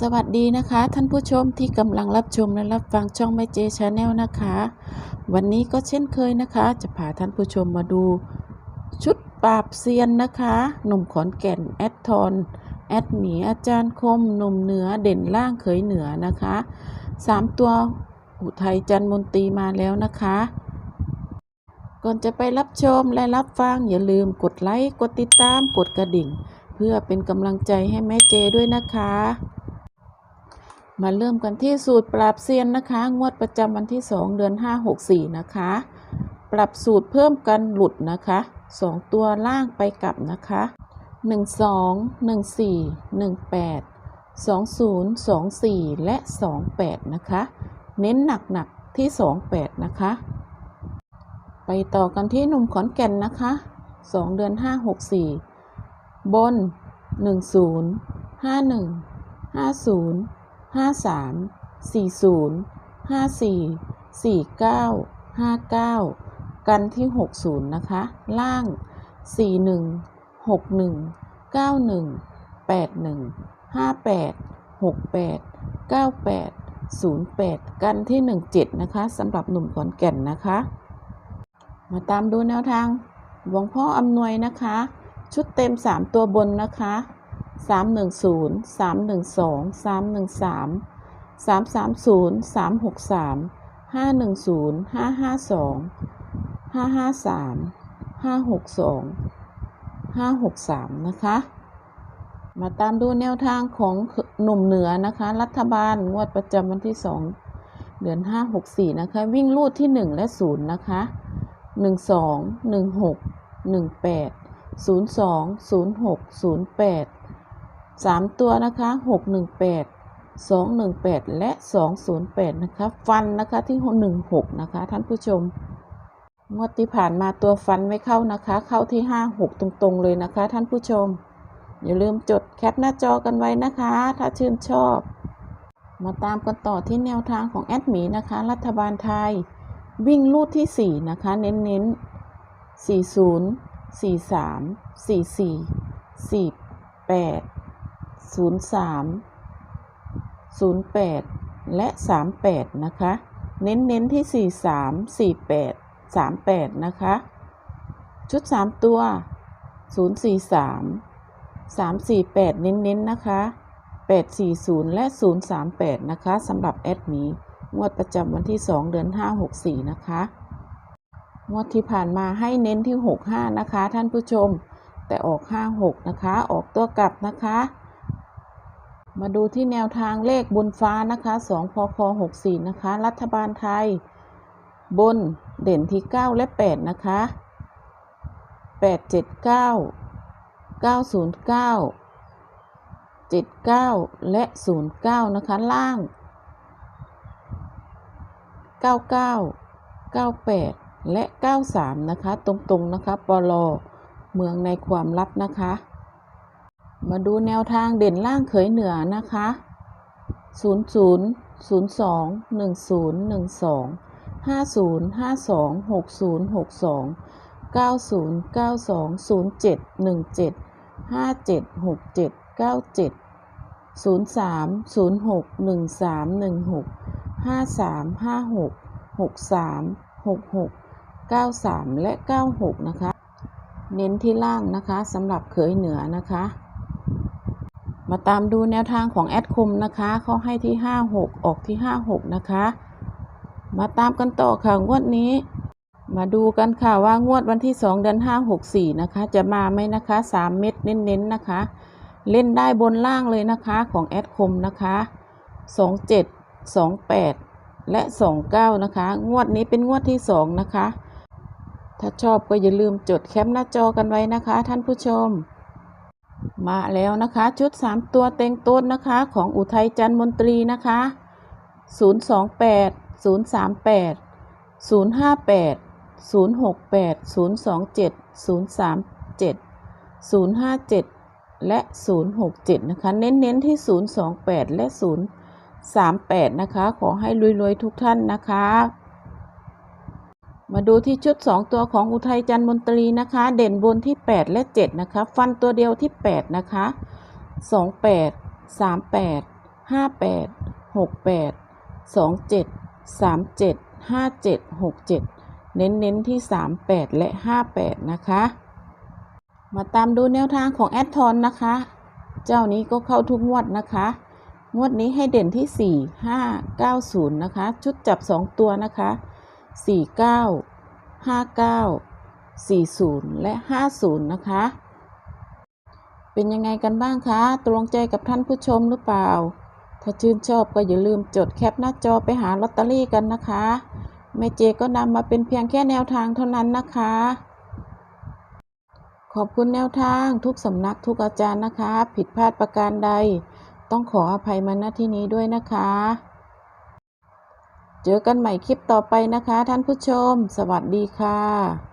สวัสดีนะคะ ท่านผู้ชมที่กำลังรับชมและรับฟังช่องแม่เจชาแนลนะคะ วันนี้ก็เช่นเคยนะคะ จะพาท่านผู้ชมมาดู ชุดปราบเซียนนะคะ หนุ่มขอนแก่นแอดทอนแอดหมีอาจารย์คมหนุ่มเหนือเด่นล่างเขยเหนือนะคะสามตัวอุทัยจันมนตรีมาแล้วนะคะ ก่อนจะไปรับชมและรับฟังอย่าลืมกดไลค์กดติดตามกดกระดิ่ง เพื่อเป็นกำลังใจให้แม่เจด้วยนะคะ มาเริ่มกันที่สูตรปรับเซียนนะคะ งวดประจำวันที่ 2 เดือน 5 6 4 นะคะ ปรับสูตรเพิ่มกันหลุดนะคะ 2 ตัวล่างไปกลับนะคะ 1 2 1 4 1 8 2 0 2 4 และ 28 นะคะ เน้นหนักๆที่ 28 นะคะ ไปต่อกันที่หนุ่มขอนแก่นนะคะ 2 เดือน 5 6 4 บน 10 51 50ห้าสามสี่ศูนย์ห้าสี่สี่เก้าห้าเก้ากันที่หกศูนย์นะคะ ล่างสี่หนึ่งหกหนึ่งเก้าหนึ่งแปดหนึ่งห้าแปดหกแปดเก้าแปดศูนย์แปดกันที่หนึ่งเจ็ดนะคะสำหรับหนุ่มขอนแก่นนะคะ มาตามดูแนวทางหลวงพ่ออำนวยนะคะ ชุดเต็มสามตัวบนนะคะ สามหนึ่งศูนย์สามหนึ่งสองสามหนึ่งสามสามสามศูนย์สามหกสามห้าหนึ่งศูนย์ห้าห้าสองห้าห้าสามห้าหกสองห้าหกสามนะคะ มาตามดูแนวทางของหนุ่มเหนือนะคะ รัฐบาลงวดประจำวันที่สองเดือนห้าหกสี่นะคะ วิ่งลูดที่หนึ่งและศูนย์นะคะหนึ่งสอง หนึ่งหกหนึ่งแปดศูนย์สามตัวนะคะหกหนึ่งแปดสองหนึ่งแปดและสองศูนย์แปดนะคะ ฟันนะคะที่หนึ่งหกนะคะ ท่านผู้ชม งวดที่ผ่านมาตัวฟันไม่เข้านะคะ เข้าที่ห้าหกตรงๆ เลยนะคะ ท่านผู้ชม อย่าลืมจดแคปหน้าจอกันไว้นะคะ ถ้าชื่นชอบ มาตามกันต่อที่แนวทางของแอดหมีนะคะ รัฐบาลไทย วิ่งลูดที่ 4 นะคะ เน้นๆ 40 43 44 48 03 08 และ 38 นะคะ เน้นๆที่ 43 48 38 นะคะ ชุด 3 ตัว 043 348 เน้นๆนนนะคะ 840 และ 038 นะคะสำหรับแอดหมีงวดประจำวันที่ 2 เดือน 5 64 นะคะ งวดที่ผ่านมาให้เน้นที่ 65 นะคะ ท่านผู้ชม แต่ออก 56 นะคะ ออกตัวกลับนะคะ มาดูที่แนวทางเลขบนฟ้านะคะ2พค64 นะคะ รัฐบาลไทย บนเด่นที่ 9 และ 8 นะคะ 879 909 79 และ 09 นะคะ ล่าง 99 98 และ 93 นะคะ ตรงๆ นะคะปลอเมืองในความลับนะคะ มาดูแนวทางเด่นล่างเขยเหนือนะคะ 00 02 10 12 50 52 60 62 90 92 07 17 57 67 97 03 06 13 16 53 56 63 66 93 และ 96 นะคะ เน้นที่ล่างนะคะสำหรับเขยเหนือนะคะ มาตามดูแนวทางของแอดคมนะคะเขาให้ที่ 56 ออกที่ 56 นะคะ มาตามกันต่อค่ะงวดนี้ มาดูกันค่ะว่างวดวันที่ 2 เดือน 5 6 4 นะคะ จะมาไหมนะคะ 3 เม็ดเน้นๆนะคะ เล่นได้บนล่างเลยนะคะของแอดคมนะคะ 27 28 และ 29 นะคะ งวดนี้เป็นงวดที่ 2 นะคะ ถ้าชอบก็อย่าลืมจดแคปหน้าจอกันไว้นะคะ ท่านผู้ชม มาแล้วนะคะ ชุด 3 ตัวเต็งต้นนะคะ ของอุทัยจันทร์มนตรีนะคะ 028 038 058 068 027 037 057 และ 067 นะคะ เน้น ๆ ที่ 028 และ 038 นะคะ ขอให้รวย ๆ ทุกท่านนะคะ มาดูที่ชุด 2 ตัวของอุทัยจันทร์มนตรีนะคะ เด่นบนที่ 8 และ 7 นะคะ ฟันตัวเดียวที่ 8 นะคะ 28 38ห้าแปดหกแปดสองเจ็ดสามเจ็ดห้าเจ็ดหกเจ็ดเน้นเน้นที่สามแปดและห้าแปดนะคะ มาตามดูแนวทางของแอดทอนนะคะ เจ้านี้ก็เข้าทุกงวดนะคะ งวดนี้ให้เด่นที่ 4 5 9 0 นะคะ ชุดจับ 2 ตัวนะคะ 49 59 40 และ 50 นะคะ เป็นยังไงกันบ้างคะ ตรงใจกับท่านผู้ชมหรือเปล่า ถ้าชื่นชอบก็อย่าลืมจดแคปหน้าจอไปหาลอตเตอรี่กันนะคะแม่เจก็นำมาเป็นเพียงแค่แนวทางเท่านั้นนะคะ ขอบคุณแนวทางทุกสำนักทุกอาจารย์นะคะ ผิดพลาดประการใด ต้องขออภัยมาณที่นี้ด้วยนะคะ เจอกันใหม่คลิปต่อไปนะคะท่านผู้ชม สวัสดีค่ะ